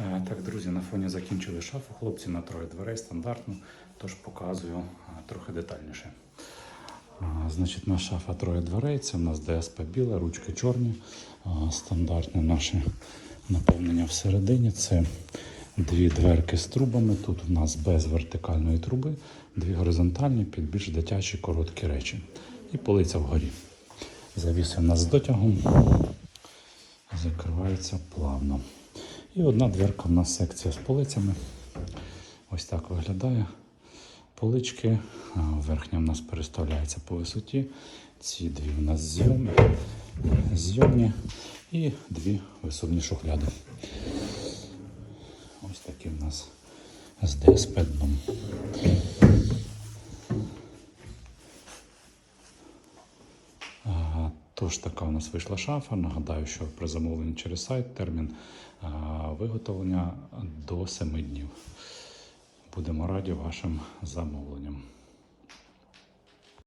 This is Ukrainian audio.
Е, Так, друзі, на фоні закінчили шафу. Хлопці на троє дверей стандартно, тож показую е, трохи детальніше. А, Значить, на шафа троє дверей. Це у нас ДСП біле, ручки чорні. Стандартне наше наповнення всередині. Це дві дверки з трубами. Тут у нас без вертикальної труби, дві горизонтальні під більш дитячі короткі речі. І полиця вгорі. Завіси у нас з дотягом. Закривається плавно. І одна дверка в нас секція з полицями. Ось так виглядає. Полички. Верхня в нас переставляється по висоті. Ці дві в нас зйомні, зйомні і дві висувні шухляди. Ось такі в нас з ДСП дном. Тож така у нас вийшла шафа. Нагадаю, що при замовленні через сайт термін виготовлення до 7 днів. Будемо раді вашим замовленням.